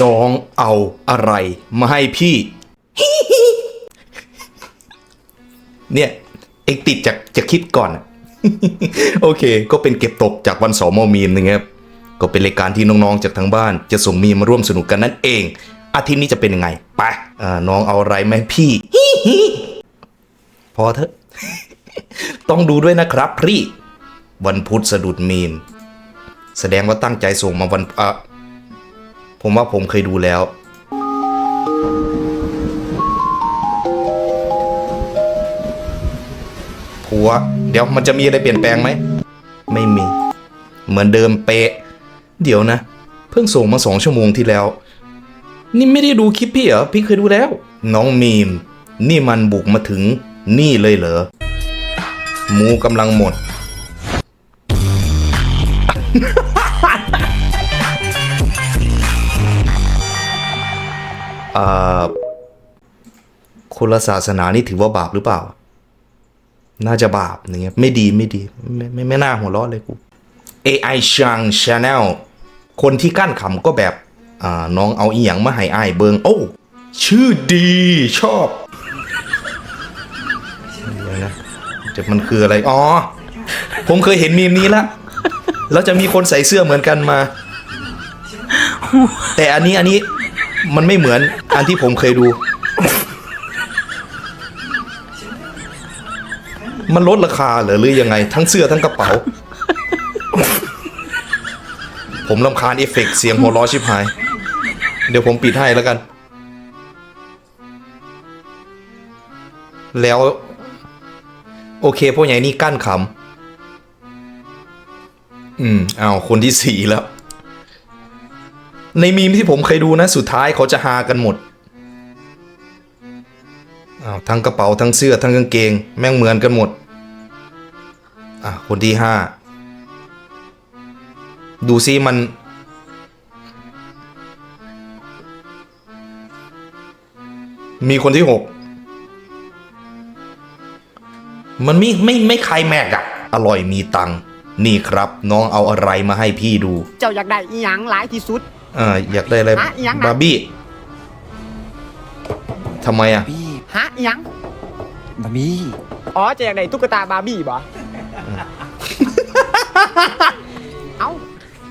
น้องเอาอะไรมาให้พี่ เนี่ย เอกติดจากจะคิดก่อน โอเค ก็เป็นเก็บตกจากวันสาร์มอมีมนะครับ ก็เป็นรายการที่น้องๆจากทางบ้าน จะส่งมีมาร่วมสนุกกันนั่นเอง อาทิตย์นี้จะเป็นยังไง ไปน้องเอาอะไรมาให้พี่ พอเถอะ ต้องดูด้วยนะครับพี่ วันพุธสะดุดมีม แสดงว่าตั้งใจส่งมาวันอะ ผมว่าผมเคยดูแล้ว ผัว เดี๋ยวมันจะมีอะไรเปลี่ยนแปลงไหม ไม่มี เหมือนเดิมเป๊ะ เดี๋ยวนะ เพิ่งส่งมาสองชั่วโมงที่แล้ว นี่ไม่ได้ดูคลิปพี่เหรอ พี่เคยดูแล้ว น้องมีม นี่มันบุกมาถึงนี่เลยเหรอ หมูกำลังหมด คนละศาสนานี่ถือว่าบาปหรือเปล่า น่าจะบาปอย่างเงี้ยไม่ดีไม่ดีไม่ไม่ไม่น่าหัวเราะเลยกู AI ชัง Channel คนที่กั้นขำก็แบบน้องเอาอีหยังมาให้อ้ายเบิงโอ้ชื่อดีชอบเดี๋ยวนะจะมันคืออะไร อ๋อ ผมเคยเห็นมีมนี้ละแล้วจะมีคนใส่เสื้อเหมือนกันมา แต่อันนี้อันนี้ มันไม่เหมือนอันที่ผมเคยดู มันลดราคาเหรอหรือยังไง ทั้งเสื้อทั้งกระเป๋า ผมลำคาญเอฟเฟกต์เสียงหัวเร้อชิบหาย เดี๋ยวผมปิดให้แล้วกัน แล้ว โอเคพวกใหญ่นี่กั้นขำอืมอ้าวคนที่สี่แล้ว ในมีมที่ผมเคยดูนะสุดท้ายเขาจะหากันหมดอ้าวทั้งกระเป๋าทั้งเสื้อทั้งกางเกง แม่งเหมือนกันหมดอะคนที่ห้าดูซิมัน มีคนที่หกมันไม่ไม่ไม่ใครแม็กอะอร่อยมีตังนี่ครับ น้องเอาอะไรมาให้พี่ดู เจ้าอยากได้อีหยังหลายที่สุด อ่าอยากได้อะไรฮะอีหยังนะ บาร์บี้ทำไมอะบี้ฮะอีหยัง บะบี้อ๋อเจะอยากได้ตุ๊กตาบาร์บี้บ่เอ้า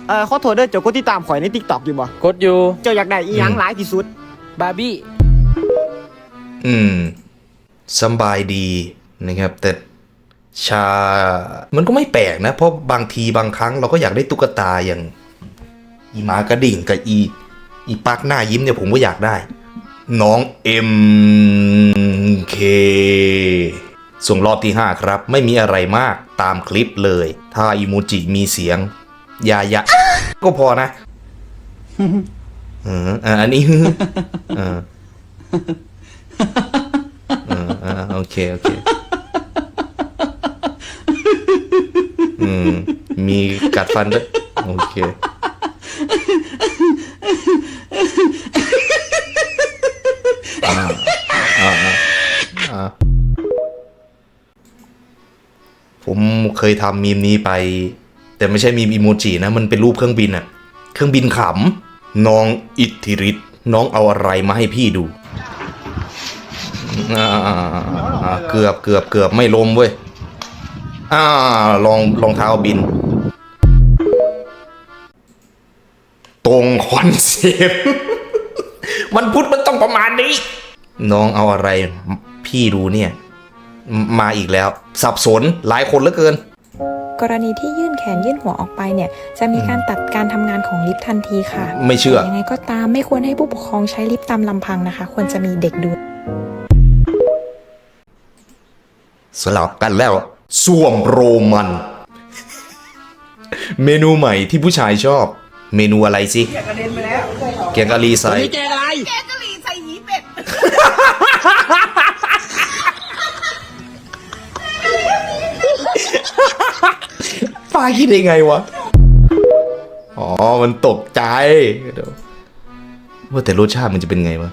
เออขอโทษเด้อเจ้าก็ติดตามข่อยในทิกตอกอยู่บ่ กดอยู่ เจ้าอยากได้อีหยังอืมหลายที่สุด บาร์บี้ อืมสำบายดีนะครับ แต่ชา มันก็ไม่แปลกนะ เพราะบางทีบางครั้งเราก็อยากได้ตุ๊กตาอย่าง อีหมากระดิ่งกับอี อีปักหน้ายิ้มเนี่ยผมก็อยากได้ น้อง MK ส่งรอบที่ 5 ครับ ไม่มีอะไรมากตามคลิปเลย ถ้าอีโมจิมีเสียง ยายะ ก็พอนะเอออันนี้เออเอออ่าโอเค โอเคมมีกัดฟันด้วยโอเค เคยทำมีมนี้ไป แต่ไม่ใช่มีมอีโมจินะ มันเป็นรูปเครื่องบินอะเครื่องบินขำน้องอิทธิฤทธิ์น้องเอาอะไรมาให้พี่ดูอ่าเกือบเกือบเกือบไม่ล้มเว้ยอ่าลองรองเท้าบิน ตรงคอนเซ็ปต์มันพุทธมันต้องประมาณนี้ น้องเอาอะไรพี่ดูเนี่ย มาอีกแล้ว สับสนหลายคนเหลือเกิน กรณีที่ยื่นแขนยื่นหัวออกไปเนี่ย จะมีการตัดการทำงานของลิฟต์ทันทีค่ะไม่เชื่อแต่ยังไงก็ตามไม่ควรให้ผู้ปกครองใช้ลิฟต์ตามลำพังนะคะ ควรจะมีเด็กดูสลับกันแล้วส้วมโรมัน เมนูใหม่ที่ผู้ชายชอบ เมนูอะไรสิแกงกะเด็นไปแล้วแกงกะหรี่ใส่แกอะไรแกงกะหรี่ใส่หีเป็ด ป้าคิดได้ไงวะ อ๋อ มันตกใจเดี๋ยวว่าแต่รสชาติมันจะเป็นไงวะ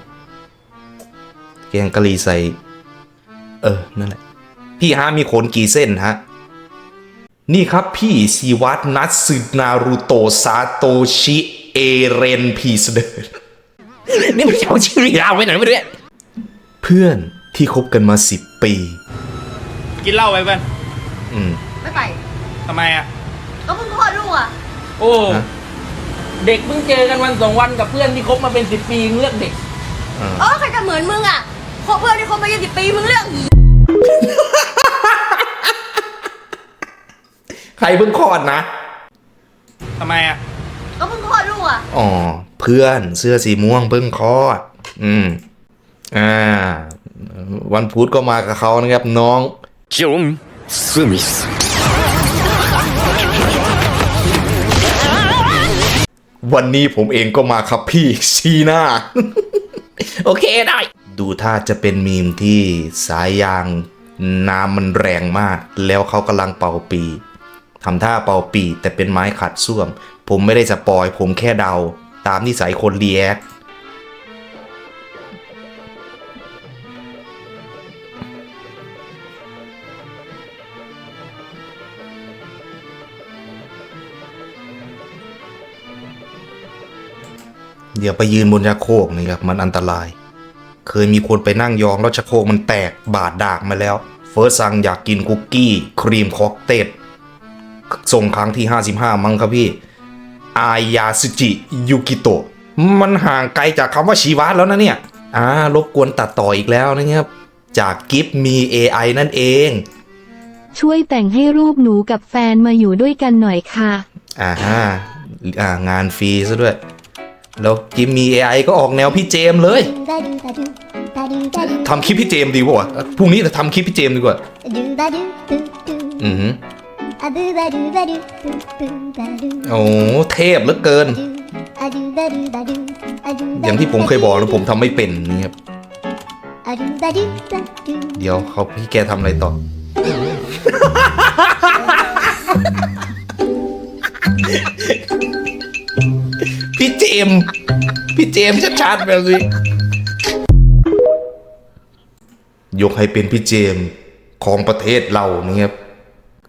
แกงกะหรี่ใส่ เออ นั่นแหละ พี่ฮะมีขนกี่เส้นฮะ นี่ครับพี่ซีวัตนัตสึนารูโตะซาโตชิ เอเรนพีสเดอร์นี่มันเอาชื่อเราไปไหนไม่รู้เนี่ยเพื่อนที่คบกันมาสิบปี กินเหล้าไปเพื่อน ม ไม่ไป ทำไมอะ ก็เพิ่งคลอดลูกอะ โอ้เด็กเพิ่งเจอกันวันสองวันกับเพื่อนที่คบมาเป็นสิบปีเลือกเด็กเออใครจะเหมือนมึงอะคบเพื่อนที่คบมาเป็นสิบปีมึงเลือกอีใครเพิ่งคลอดนะ ทำไมอะ ก็เพิ่งคลอดลูกอะ อ๋อ เพื่อนเสื้อสีม่วงเพิ่งคลอด อืม อ่า วันพุธก็มากับเขานะครับน้องจุ๋ม スミス วันนี้ผมเองก็มาครับพี่ ชีหน้า โอเคได้ ดูท่าจะเป็นมีมที่สายยางน้ำมันแรงมาก แล้วเขากำลังเป่าปีทำท่าเป่าปีแต่เป็นไม้ขัดส้วม ผมไม่ได้สปอย ผมแค่เดา ตามนิสัยคนรีแอค อย่าไปยืนบนชักโครกนะครับมันอันตราย เคยมีคนไปนั่งยองแล้วชักโครกมันแตกบาดดากมาแล้ว เฟิร์สซังอยากกินคุกกี้ ครีมค็อกเทลส่งครั้งที่ 55 มั้งครับพี่ อายาสุจิยูกิโตะมันห่างไกลจากคำว่าชีวะแล้วนะเนี่ย อ่ารบกวนตัดต่ออีกแล้วนะครับ จากกิฟมี AI นั่นเอง ช่วยแต่งให้รูปหนูกับแฟนมาอยู่ด้วยกันหน่อยค่ะ อ่าฮะอ่างานฟรีซะด้วย แล้วกิฟมี AI ก็ออกแนวพี่เจมส์เลยทำคลิปพี่เจมส์ดีกว่าพรุ่งนี้จะทำคลิปพี่เจมส์ดีกว่าอือหือโอ้เทพเหลือเกิน อย่างที่ผมเคยบอกแล้วผมทำไม่เป็นนี่ครับเดี๋ยวเขาพี่แกทำอะไรต่อ พี่เจมส์พี่เจมส์ชัดๆแบบนี้ยกให้เป็นพี่เจมส์ของประเทศเรานี่ครับ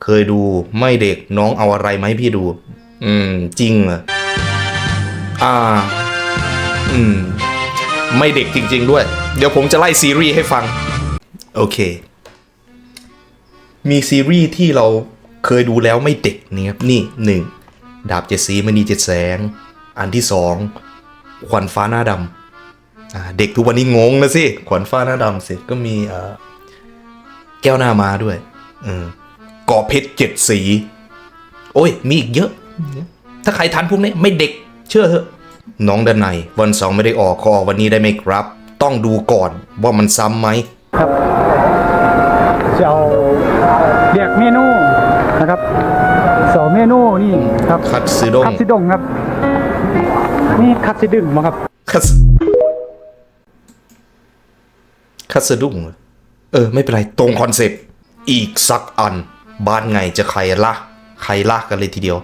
เคยดูไม่เด็กน้องเอาอะไรมาให้พี่ดู อืม จริงเหรออ่า อืม ไม่เด็กจริง ๆ ด้วย เดี๋ยวผมจะไล่ซีรีส์ให้ฟัง โอเค มีซีรีส์ที่เราเคยดูแล้วไม่เด็กเนี่ยครับ นี่หนึ่งดาบเจ็ดสีมณีเจ็ดแสง อันที่สองขวัญฟ้าหน้าดำอ่าเด็กทุกวันนี้งงนะสิขวัญฟ้าหน้าดำเสร็จก็มีเอ่อแก้วหน้ามาด้วยเออเกาะเพชรเจ็ดสี โอ้ย มีอีกเยอะ ถ้าใครทันพวกนี้ไม่เด็กเชื่อเถอะ น้องด้านในวันเสาร์ไม่ได้ออกขออกวันนี้ได้ไหมครับ ต้องดูก่อนว่ามันซ้ำไหมจะเอาเรียกเมนูนะครับสองเมนูนี่ครับคัตสึด้งคัตซิดงครับ นี่คัตซิดึงมั้งครับคัสึคัสดุ้งเออ ไม่เป็นไรตรงคอนเซปต์อีกสักอัน บ้านไงจะใครละใครละกันเลยทีเดียว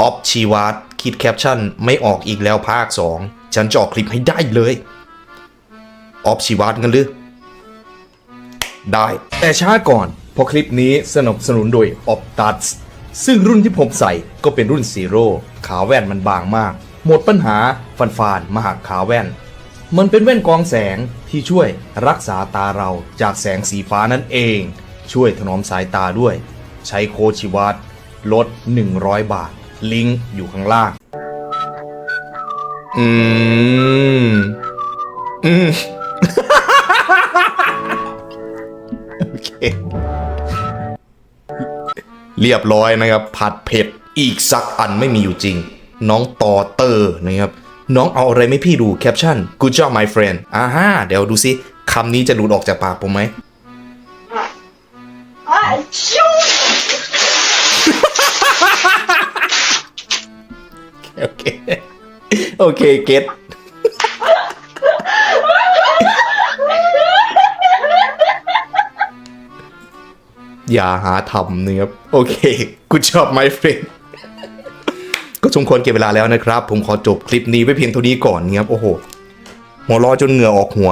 ออฟชีวาร์คิดแคปชั่น ไม่ออกอีกแล้วภาค 2 ฉันจะออกคลิปให้ได้เลย ออฟชีวาร์กันหรือ ได้ แต่ช้าก่อนเพราะคลิปนี้สนับสนุนโดย Optus ซึ่งรุ่นที่ผมใส่ก็เป็นรุ่นซีโร่ขาแว่นมันบางมาก หมดปัญหาฟันฟานมหักขาแว่น มันเป็นแว่นกองแสงที่ช่วยรักษาตาเราจากแสงสีฟ้านั่นเอง ช่วยถนอมสายตาด้วย ใช้โคชิวัตลด 100 บาท ลิงก์อยู่ข้างล่าง อืม อืม โอเค เรียบร้อยนะครับ ผัดเผ็ดอีกสักอันไม่มีอยู่จริง น้องต่อเตอร์นะครับน้องเอาอะไรไม่พี่ดูแคปชั่น Good job my friend อ่าฮะเดี๋ยวดูซิคำนี้จะหลุดออกจากปากผมไหมโอเค โอเค เก็ตอย่าหาทำเนะครับโอเค กูชอบ my friend ก็สมควรเก็บเวลาแล้วนะครับ ผมขอจบคลิปนี้ไว้เพียงเท่านี้ก่อนนะครับ โอ้โหหมอรอจนเหงื่อออกหัว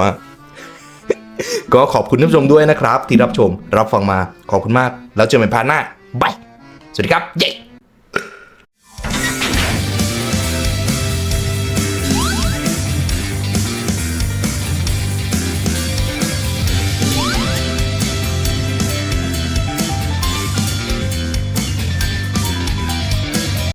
ก็ขอบคุณท่านผู้ชมด้วยนะครับ ที่รับชมรับฟังมาขอบคุณมาก แล้วเจอกันใหม่พาร์ทหน้าบายสวัสดีครับเย้